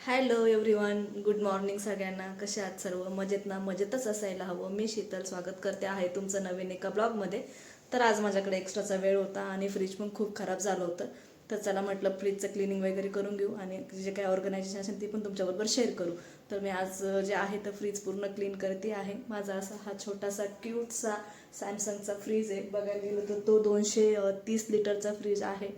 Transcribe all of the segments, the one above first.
Hello everyone good morning सगळ्यांना. कशा आहात सर्व? मजेत ना? मजेतच असायला हवं. मी शीतल स्वागत करते आहे तुमचं नवीन एका ब्लॉगमध्ये. तर आज माझ्याकडे एक्स्ट्राचा वेळ होता आणि फ्रीज पण खूप खराब झालं होतं. तर चला म्हटलं फ्रीजचं क्लिनिंग वगैरे करून घेऊ आणि जे काही ऑर्गनायझेशन असेल ती पण तुमच्याबरोबर शेअर करू. तर मी आज जे आहे तर फ्रीज पूर्ण क्लीन करते आहे. माझा असा हा छोटासा क्यूटसा सॅमसंगचा फ्रीज आहे. बघायला गेलं तर तो दोनशे तीस लिटरचा फ्रीज आहे.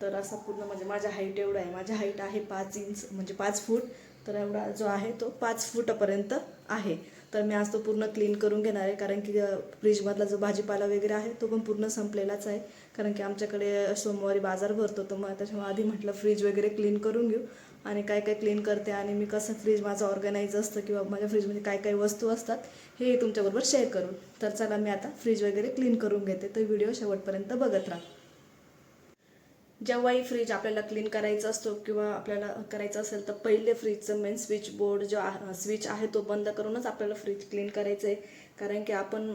तर असा पूर्ण म्हणजे माझ्या हाईट एवढा आहे. माझ्या हाईट आहे पाच इंच म्हणजे पाच फूट तर एवढा जो आहे तो पाच फुटापर्यंत आहे. तर मी आज तो पूर्ण क्लीन करून घेणार आहे. कारण की फ्रीजमधला जो भाजीपाला वगैरे आहे तो पण पूर्ण संपलेलाच आहे. कारण की आमच्याकडे सोमवारी बाजार भरतो. तर मग त्याच्यामुळे आधी म्हटलं फ्रीज वगैरे क्लीन करून घेऊ. आणि काय काय क्लीन करते आणि मी कसं फ्रीज माझं ऑर्गनाईज असतं किंवा माझ्या फ्रीजमध्ये काय काय वस्तू असतात हे तुमच्याबरोबर शेअर करू तर चला मी आता फ्रीज वगैरे क्लीन करून घेते. तर व्हिडिओ शेवटपर्यंत बघत राहा. जेव्हाही फ्रीज आपल्याला क्लीन करायचा असतो किंवा आपल्याला करायचं असेल तर पहिले फ्रीजचं मेन स्विच बोर्ड जो स्विच आहे तो बंद करूनच आपल्याला फ्रीज क्लीन करायचं आहे कारण की आपण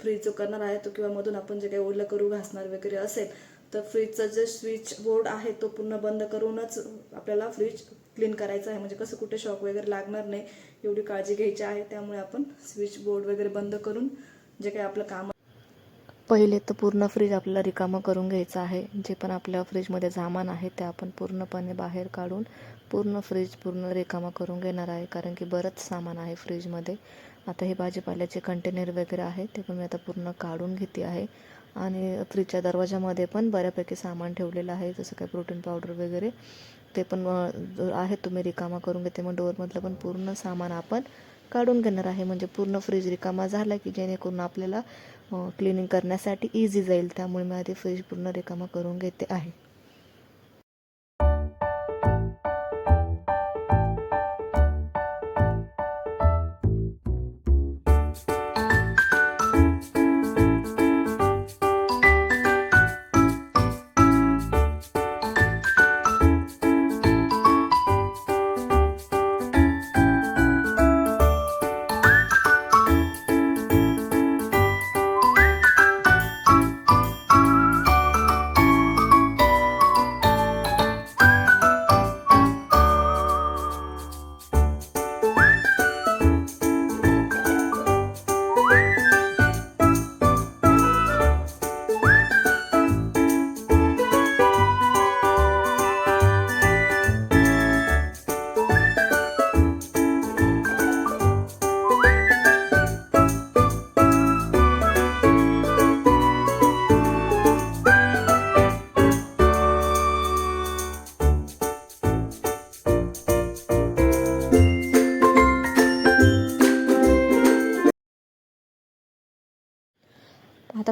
फ्रीज जो करणार आहे तो किंवा मधून आपण जे काही ओलं करू घासणार वगैरे असेल तर फ्रीजचं जे स्विच बोर्ड आहे तो पूर्ण बंद करूनच आपल्याला फ्रीज क्लीन करायचं आहे. म्हणजे कसं कुठे शॉक वगैरे लागणार नाही एवढी काळजी घ्यायची आहे. त्यामुळे आपण स्विच बोर्ड वगैरे बंद करून जे काही आपलं काम पहिले तर पूर्ण फ्रीज आपल्याला रिकामं करून घ्यायचं आहे. जे पण आपल्या फ्रीजमध्ये सामान आहे ते आपण पूर्णपणे बाहेर काढून पूर्ण फ्रीज पूर्ण रिकामं करून घेणार आहे. कारण की बरंच सामान आहे फ्रीजमध्ये आता हे भाजीपाल्याचे कंटेनर वगैरे आहे ते पण मी आता पूर्ण काढून घेते आहे. आणि फ्रीजच्या दरवाजामध्ये पण बऱ्यापैकी सामान ठेवलेलं आहे जसं काय प्रोटीन पावडर वगैरे. ते पण आहे तुम्ही रिकामा करून घेते. मग डोअरमधलं पण पूर्ण सामान आपण काढून घेणार आहे. म्हणजे पूर्ण फ्रीज रिकामा झाला की जेणेकरून आपल्याला क्लिनिंग करण्यासाठी इझी जाईल. त्यामुळे मी आधी फ्रीज पूर्ण रिकामा करून घेते आहे.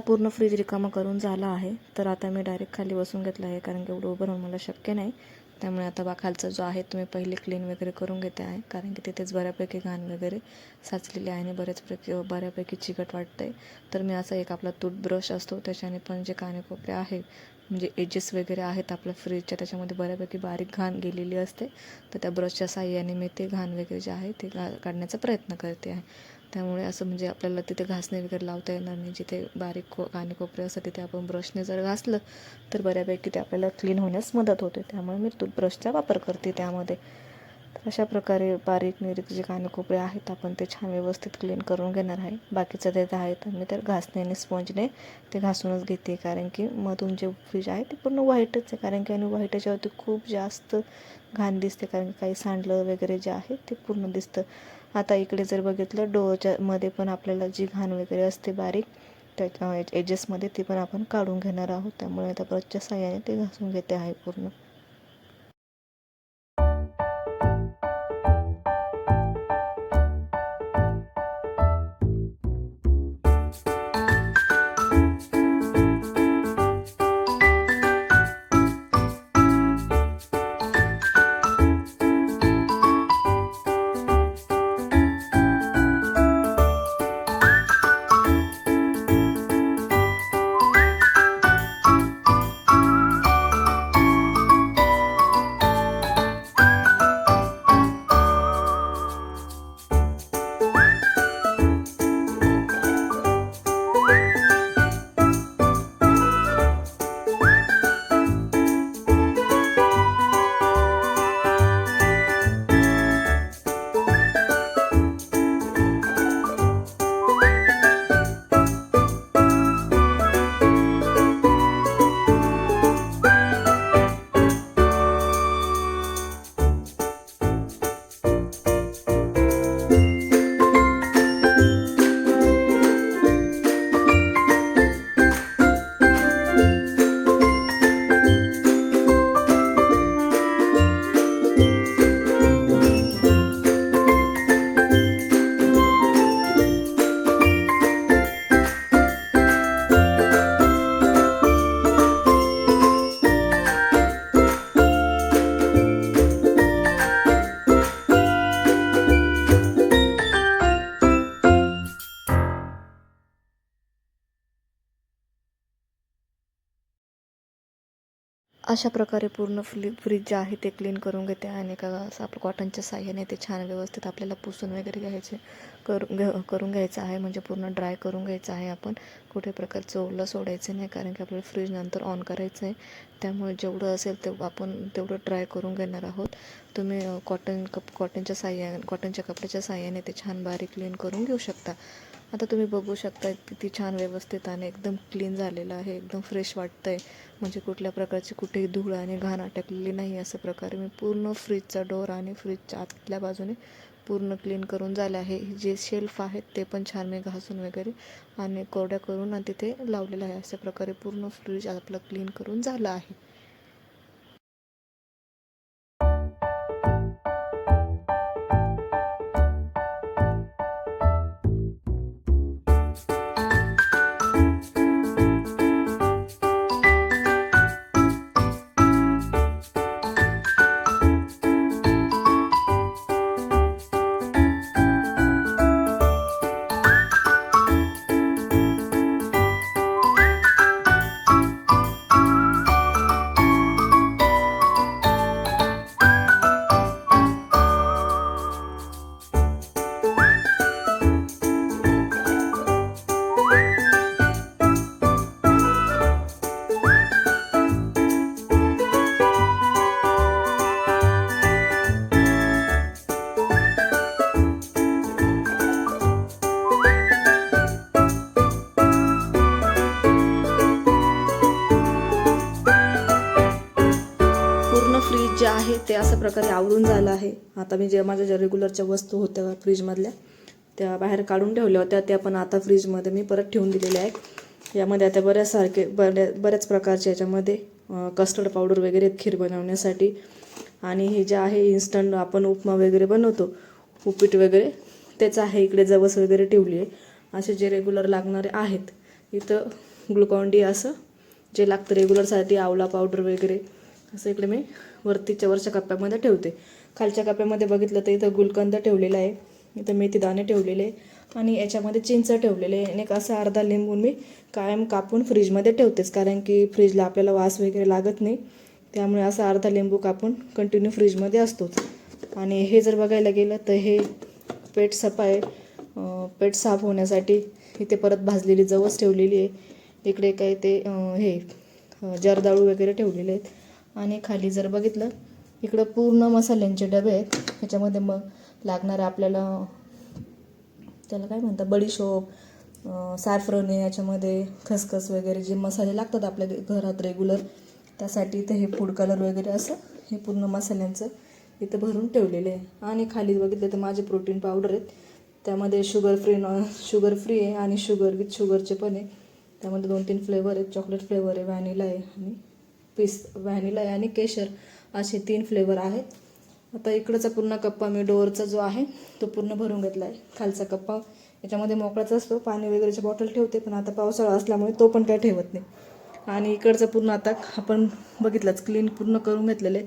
आता पूर्ण फ्रीज रिकामा करून झाला आहे. तर आता मी डायरेक्ट खाली बसून घेतलं आहे कारण की एवढं उभं राहून मला शक्य नाही. त्यामुळे आता बा खालचा जो आहे तो मी पहिले क्लीन वगैरे करून घेते आहे कारण की तिथेच बऱ्यापैकी घाण वगैरे साचलेली आहे आणि बऱ्याच प्रकी बऱ्यापैकी चिकट वाटतं आहे तर मी असा एक आपला टूथब्रश असतो त्याच्याने पण जे कानेकोपरे आहे म्हणजे एजेस वगैरे आहेत आपल्या फ्रीजच्या त्याच्यामध्ये बऱ्यापैकी बारीक घाण गेलेली असते. तर त्या ब्रशच्या साह्याने मी ते घाण वगैरे जे आहे ते काढण्याचा प्रयत्न करते आहे. त्यामुळे असं म्हणजे आपल्याला तिथे घासणे वगैरे लावता येणार नाही. जिथे बारीक को कानेकोपरे असतात तिथे आपण ब्रशने जर घासलं तर बऱ्यापैकी ते आपल्याला क्लीन होण्यास मदत होते. त्यामुळे मी टूथब्रशचा वापर करते त्यामध्ये. तर अशा प्रकारे बारीक निरीक जे कानकोपरे आहेत आपण ते छान व्यवस्थित क्लीन करून घेणार आहे. बाकीचं ते आहे तर मी तर घासण्याने स्पॉन्जने ते घासूनच घेते कारण की मधून जे फ्रीज आहे ते पूर्ण व्हाईटच आहे. कारण की आणि व्हाईट याच्यावरती खूप जास्त घाण दिसते कारण की काही सांडलं वगैरे जे आहे ते पूर्ण दिसतं. आता इकडे जर बघितलं डोअच्या मध्ये पण आपल्याला जी घाण वगैरे असते बारीक त्या एजेसमध्ये ती पण आपण काढून घेणार आहोत. त्यामुळे आता ब्रशच्या साह्याने ते घासून घेते आहे पूर्ण. अशा प्रकारे पूर्ण फ्री फ्रीज जे आहे ते क्लीन करून घेते आणि का असं आपलं कॉटनच्या साह्याने ते छान व्यवस्थित आपल्याला पुसून वगैरे घ्यायचे करून घ करून घ्यायचं आहे. म्हणजे पूर्ण ड्राय करून घ्यायचं आहे आपण. कुठे प्रकारचं ओलं सोडायचं नाही कारण की आपल्याला फ्रीज नंतर ऑन करायचं आहे. त्यामुळे जेवढं असेल ते आपण तेवढं ड्राय करून घेणार आहोत. तुम्ही कॉटन कप कॉटनच्या साह्या कॉटनच्या कपड्याच्या साह्याने ते छान बारीक क्लीन करून घेऊ शकता. आता तुम्ही बघू शकता किती छान व्यवस्थित आणि एकदम क्लीन झालेलं आहे एकदम फ्रेश वाटतं आहे म्हणजे कुठल्या प्रकारची कुठेही धूळ आणि घाण अटकलेली नाही असं प्रकारे मी पूर्ण फ्रीजचा डोर आणि फ्रीजच्या आतल्या बाजूने पूर्ण क्लीन करून झालं आहे. जे शेल्फ आहेत ते पण छान मी घासून वगैरे आणि कोरड्या करून आणि तिथे लावलेलं आहे. अशा प्रकारे पूर्ण फ्रीज आपलं क्लीन करून झालं आहे. पूर्ण फ्रीज जे आहे ते अशा प्रकारे आवरून झालं आहे. आता मी जे माझ्या ज्या रेग्युलरच्या वस्तू होत्या फ्रीजमधल्या त्या बाहेर काढून ठेवल्या होत्या त्या पण आता फ्रीजमध्ये मी परत ठेवून दिलेल्या आहेत. यामध्ये आता बऱ्याच सारखे बऱ्या बऱ्याच प्रकारचे याच्यामध्ये कस्टर्ड पावडर वगैरे आहेत खीर बनवण्यासाठी. आणि हे जे आहे इन्स्टंट आपण उपमा वगैरे बनवतो उपीट वगैरे तेच आहे इकडे जवस वगैरे ठेवली आहे. असे जे रेग्युलर लागणारे आहेत इथं ग्लुकॉन डी असं जे लागतं रेग्युलरसाठी आवला पावडर वगैरे असं इकडे मी वरतीच्या वरच्या कप्प्यामध्ये ठेवते. खालच्या कप्प्यामध्ये बघितलं तर इथं गुलकंद ठेवलेला आहे. इथं मेथी दाणे ठेवलेले आहे. आणि याच्यामध्ये चिंच ठेवलेले आहे. आणि एक असा अर्धा लिंबून मी कायम कापून फ्रीजमध्ये ठेवतेच. कारण की फ्रीजला आपल्याला वास वगैरे लागत नाही. त्यामुळे असा अर्धा लिंबू कापून कंटिन्यू फ्रीजमध्ये असतोच. आणि हे जर बघायला गेलं तर हे पेट सफा आहे. पेट साफ होण्यासाठी इथे परत भाजलेली जवस ठेवलेली आहे. इकडे काही ते हे जर्दाळू वगैरे ठेवलेले आहेत. आणि खाली जर बघितलं इकडं पूर्ण मसाल्यांचे डबे आहेत. ह्याच्यामध्ये मग लागणारं आपल्याला त्याला काय म्हणतात बडीशोप अं, आहे याच्यामध्ये खसखस वगैरे जे मसाले लागतात आपल्या घरात रेग्युलर त्यासाठी इथे हे फूड कलर वगैरे असं हे पूर्ण मसाल्यांचं इथं भरून ठेवलेले आहे. आणि खाली बघितलं तर माझे प्रोटीन पावडर आहेत. त्यामध्ये sugar free non sugar free आहे आणि शुगर विथ शुगरचे पण आहे. त्यामध्ये दोन तीन फ्लेवर आहेत. चॉकलेट फ्लेवर आहे व्हॅनिला आहे आणि पीस व्हॅनिला आहे आणि केशर असे तीन फ्लेवर आहेत. आता इकडचा पूर्ण कप्पा मी डोअरचा जो आहे तो पूर्ण भरून घेतला आहे. खालचा कप्पा याच्यामध्ये मोकळाच असतो. पाणी वगैरेची बॉटल ठेवते पण आता पावसाळा असल्यामुळे तो पण काय ठेवत नाही. आणि इकडचं पूर्ण आता आपण बघितलंच क्लीन पूर्ण करून घेतलेलं. आहे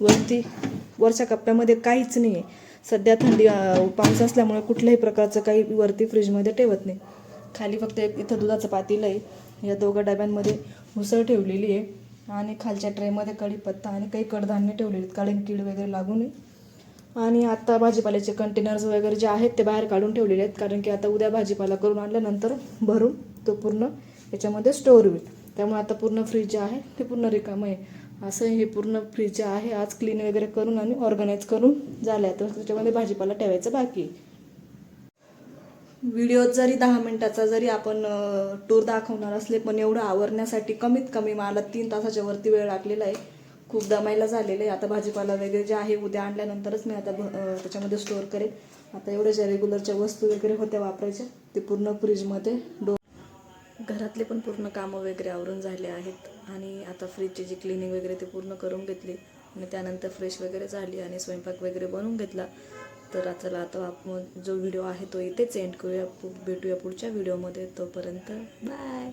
वरती वरच्या कप्प्यामध्ये काहीच नाही आहे सध्या थंडी पाऊस असल्यामुळे कुठल्याही प्रकारचं काही वरती फ्रीजमध्ये ठेवत नाही. खाली फक्त एक इथं दुधाचं पातील आहे. या दोघं डब्यांमध्ये उसळ ठेवलेली आहे. आणि खालच्या ट्रेमध्ये कढीपत्ता आणि काही कडधान्य ठेवलेले आहेत. कारण कीड वगैरे लागू नये. आणि आता भाजीपाल्याचे कंटेनर्स वगैरे जे आहेत ते बाहेर काढून ठेवलेले आहेत. कारण की आता उद्या भाजीपाला करून आणल्यानंतर भरून तो पूर्ण याच्यामध्ये स्टोअर होईल. त्यामुळे आता पूर्ण फ्रीज जे आहे ते पूर्ण रिकामं आहे. असं हे पूर्ण फ्रीज जे आहे आज क्लीन वगैरे करून आणि ऑर्गनाईज करून झालं आहे तर त्याच्यामध्ये भाजीपाला ठेवायचं बाकी व्हिडिओ व्हिडिओत जरी दहा मिनिटाचा जरी आपण टूर दाखवणार असले पण एवढं आवरण्यासाठी कमीत कमी मला तीन तासाच्या वरती वेळ लागलेला आहे. खूप दमायला झालेलं आहे. आता भाजीपाला वगैरे जे आहे उद्या आणल्यानंतरच मी आता भ- त्याच्यामध्ये स्टोअर करेन. आता एवढ्या ज्या रेग्युलरच्या वस्तू वगैरे होत्या वापरायच्या. ते पूर्ण फ्रीजमध्ये डो घरातले पण पूर्ण कामं वगैरे आवरून झाले आहेत. आणि आता फ्रीजची जी क्लिनिंग वगैरे ते पूर्ण करून घेतली. आणि त्यानंतर फ्रेश वगैरे झाली आणि स्वयंपाक वगैरे बनवून घेतला. तर चला आता आपण जो व्हिडिओ आहे तो इथेच एंड करूया. भेटूया पुढच्या व्हिडिओमध्ये तोपर्यंत बाय